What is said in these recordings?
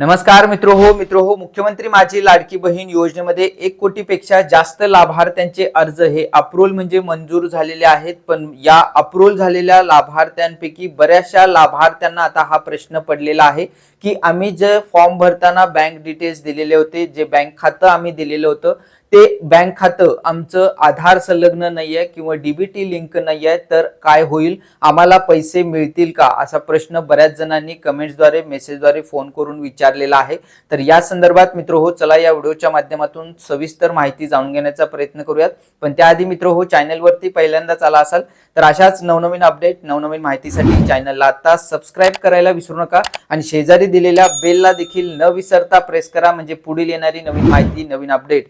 नमस्कार मित्र हो मित्र हो मुख्यमंत्री माझी लाडकी बहीण योजनेमध्ये एक कोटीपेक्षा जास्त लाभार्थ्यांचे अर्ज हे अप्रूव्हल म्हणजे मंजूर झालेले आहेत पण या अप्रूव्हल झालेल्या लाभार्थ्यांपैकी बऱ्याचशा लाभार्थ्यांना आता हा प्रश्न पडलेला आहे की आम्ही जे फॉर्म भरताना बँक डिटेल्स दिलेले होते जे बँक खातं आम्ही दिलेलं होतं ते बँक खातं आमचं आधार संलग्न नाही आहे किंवा डीबीटी लिंक नाही आहे तर काय होईल? आम्हाला पैसे मिळतील का? असा प्रश्न बऱ्याच जणांनी कमेंट्सद्वारे मेसेजद्वारे फोन करून विचारलेला आहे. तर या संदर्भात मित्र हो चला या व्हिडिओच्या माध्यमातून सविस्तर माहिती जाणून घेण्याचा प्रयत्न करूयात. पण त्याआधी मित्र हो चॅनलवरती पहिल्यांदाच आला असाल तर अशाच नवनवीन अपडेट नवनवीन माहितीसाठी चॅनलला आता सबस्क्राईब करायला विसरू नका. आणि शेजारी दिलेल्या बेलला देखील न विसरता प्रेस करा म्हणजे पुढील येणारी नवीन माहिती नवीन अपडेट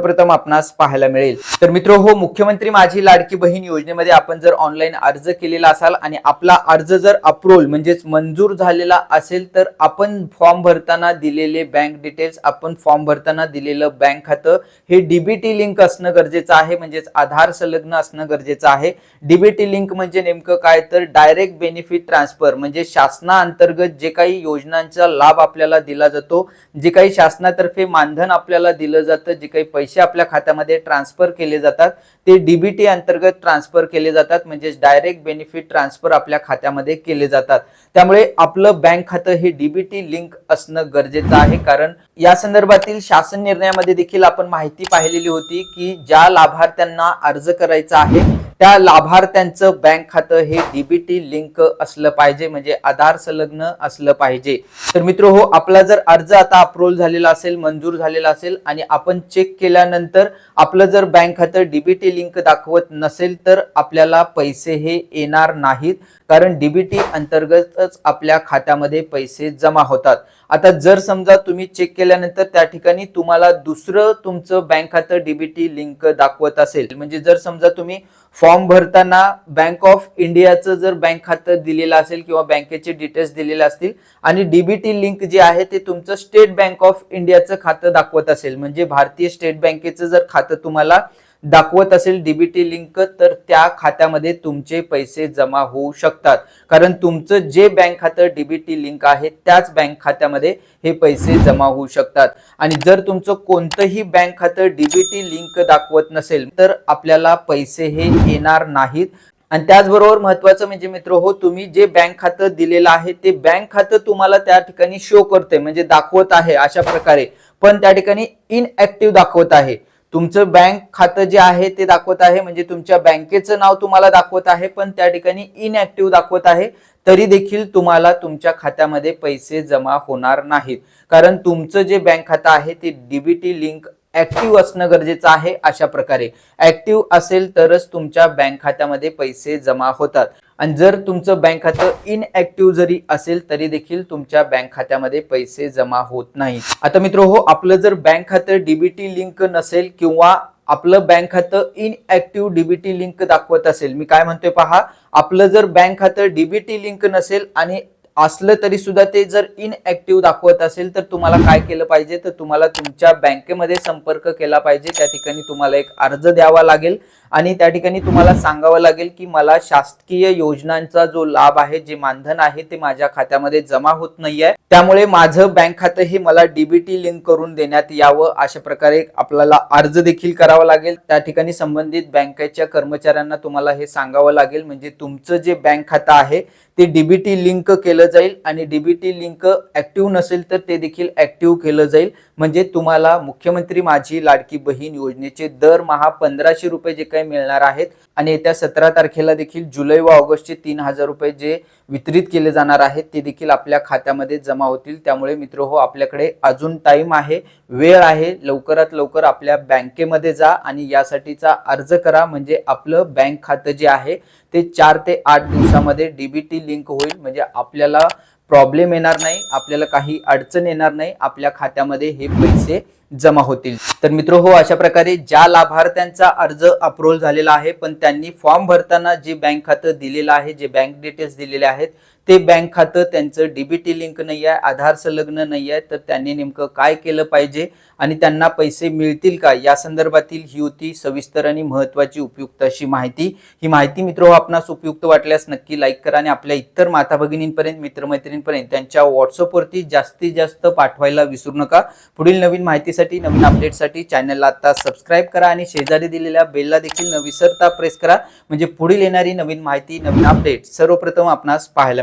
सर्वप्रथम आपणास पाहायला मिळेल. तर मित्र हो मुख्यमंत्री माझी लाडकी बहीण योजनेमध्ये आपण जर ऑनलाईन अर्ज केलेला असाल आणि आपला अर्ज जर अप्रूव्हल म्हणजेच मंजूर झालेला असेल तर आपण फॉर्म भरताना दिलेले बँक डिटेल्स आपण फॉर्म भरताना दिलेलं बँक खातं हे डीबीटी लिंक असणं गरजेचं आहे. म्हणजेच आधार संलग्न असणं गरजेचं आहे. डीबीटी लिंक म्हणजे नेमकं काय? तर डायरेक्ट बेनिफिट ट्रान्सफर म्हणजे शासनाअंतर्गत जे काही योजनांचा लाभ आपल्याला दिला जातो जे काही शासनातर्फे मानधन आपल्याला दिलं जातं जे काही पैसे आपल्या खात्यामध्ये ट्रान्सफर केले जातात. ते डीबीटी अंतर्गत ट्रान्सफर केले जातात म्हणजेच डायरेक्ट बेनिफिट ट्रान्सफर आपल्या खात्यामध्ये केले जातात. त्यामुळे आपलं बँक खातं हे डीबीटी लिंक असणं गरजेचं आहे कारण या संदर्भातील शासन निर्णयामध्ये देखील आपण माहिती पाहिलेली होती की ज्या लाभार्थ्यांना अर्ज करायचा आहे त्या लाभार्थ्यांचं बँक खातं हे डीबीटी लिंक असलं पाहिजे म्हणजे आधार संलग्न असलं पाहिजे. तर मित्र हो आपला जर अर्ज आता अप्रूव्हल झालेला असेल मंजूर झालेला असेल आणि आपण चेक केल्यानंतर आपलं जर बँक खातं डीबीटी लिंक दाखवत नसेल तर आपल्याला पैसे हे येणार नाहीत. कारण डीबीटी अंतर्गतच आपल्या खात्यामध्ये पैसे जमा होतात. आता जर समजा तुम्ही चेक केल्यानंतर त्या ठिकाणी तुम्हाला दुसरं तुमचं बँक खातं डीबीटी लिंक दाखवत असेल. म्हणजे जर समजा तुम्ही फॉर्म भरताना बँक ऑफ इंडियाचं जर बँक खातं दिलेलं असेल किंवा बँकेचे डिटेल्स दिलेले असतील आणि डीबीटी लिंक जे आहे ते तुमचं स्टेट बँक ऑफ इंडियाचं खातं दाखवत असेल. म्हणजे भारतीय स्टेट बँकेचं जर खातं तुम्हाला दाखवत असेल डीबीटी लिंक तर त्या खात्यामध्ये तुमचे पैसे जमा होऊ शकतात. कारण तुमचं जे बँक खातं डीबीटी लिंक आहे त्याच बँक खात्यामध्ये हे पैसे जमा होऊ शकतात. आणि जर तुमचं कोणतंही बँक खातं डीबीटी लिंक दाखवत नसेल तर आपल्याला पैसे हे येणार नाहीत. आणि त्याचबरोबर महत्वाचं म्हणजे मित्र हो तुम्ही जे बँक खातं दिलेलं आहे ते बँक खातं तुम्हाला त्या ठिकाणी शो करते म्हणजे दाखवत आहे अशा प्रकारे. पण त्या ठिकाणी इनऍक्टिव्ह दाखवत आहे. तुमचं बँक खातं जे आहे ते दाखवत आहे. म्हणजे तुमच्या बँकेचं नाव तुम्हाला दाखवत आहे पण त्या ठिकाणी इनऍक्टिव्ह दाखवत आहे. तरी देखील तुम्हाला तुमच्या खात्यामध्ये पैसे जमा होणार नाहीत. कारण तुमचं जे बँक खातं आहे ते डीबीटी लिंक ऍक्टिव्ह असणं गरजेचं आहे अशा प्रकारे. ऍक्टिव्ह असेल तरच तुमच्या बँक खात्यामध्ये पैसे जमा होतात. आणि जर तुमचं बँक खातं इनऍक्टिव्ह जरी असेल तरी देखील तुमच्या बँक खात्यामध्ये पैसे जमा होत नाही. आता मित्र हो आपलं जर बँक खातं डीबीटी लिंक नसेल किंवा आपलं बँक खातं इनऍक्टिव्ह डीबीटी लिंक दाखवत असेल मी काय म्हणतोय पहा? आपलं जर बँक खातं डीबीटी लिंक नसेल आणि असलं तरी सुद्धा ते जर इनऍक्टिव्ह दाखवत असेल तर तुम्हाला काय केलं पाहिजे? तर तुम्हाला तुमच्या बँकेमध्ये संपर्क केला पाहिजे. त्या ठिकाणी तुम्हाला एक अर्ज द्यावा लागेल. आणि त्या ठिकाणी तुम्हाला सांगावं लागेल की मला शासकीय योजनांचा जो लाभ आहे जे मानधन आहे ते माझ्या खात्यामध्ये जमा होत नाहीये. त्यामुळे माझं बँक खातं हे मला डीबीटी लिंक करून देण्यात यावं अशा प्रकारे आपल्याला अर्ज देखील करावा लागेल. त्या ठिकाणी संबंधित बँकेच्या कर्मचाऱ्यांना तुम्हाला हे सांगावं लागेल म्हणजे तुमचं जे बँक खातं आहे ते डीबीटी लिंक केलं जाईल आणि डीबीटी लिंक ऍक्टिव्ह नसेल तर ते देखील ऍक्टिव्ह केलं जाईल. म्हणजे तुम्हाला मुख्यमंत्री माझी लाडकी बहीण योजनेचे दरमहा पंधराशे रुपये जे काही मिळणार आहेत. आणि येत्या सतरा तारखेला देखील जुलै व ऑगस्टचे तीन हजार रुपये जे वितरित केले जाणार आहेत ते देखील आपल्या खात्यामध्ये जमा होतील. त्यामुळे मित्र हो आपल्याकडे अजून टाइम आहे वेळ आहे. लवकरात लवकर आपल्या बँकेमध्ये जा आणि यासाठीचा अर्ज करा. म्हणजे आपलं बँक खातं जे आहे ते चार ते आठ दिवसामध्ये डीबीटी लिंक होईल. म्हणजे आपल्याला प्रॉब्लेम येणार नाही आपल्याला काही अडचण येणार नाही. आपल्या खात्यामध्ये हे पैसे जमा होतील. तर मित्र हो अशा प्रकारे ज्या लाभार्थ्यांचा अर्ज अप्रूव्हल झालेला आहे पण त्यांनी फॉर्म भरताना जे बँक खातं दिलेलं आहे जे बँक डिटेल्स दिलेले आहेत ते बँक खातं त्यांचं डीबीटी लिंक नाही आहे आधार संलग्न नाही आहे तर त्यांनी नेमकं काय केलं पाहिजे आणि त्यांना पैसे मिळतील का? या संदर्भातील ही होती सविस्तर आणि महत्वाची उपयुक्त अशी माहिती. ही माहिती मित्र हो आपणास उपयुक्त वाटल्यास नक्की लाईक करा आणि आपल्या इतर माता भगिनींपर्यंत मित्रमैत्रिणींपर्यंत त्यांच्या व्हॉट्सअपवरती जास्तीत जास्त पाठवायला विसरू नका. पुढील नवीन माहितीसाठी नवीन अपडेटसाठी चॅनलला आता सबस्क्राईब करा आणि शेजारी दिलेल्या बेलला देखील न विसरता प्रेस करा. म्हणजे पुढील येणारी नवीन माहिती नवीन अपडेट सर्वप्रथम आपणास पाहायला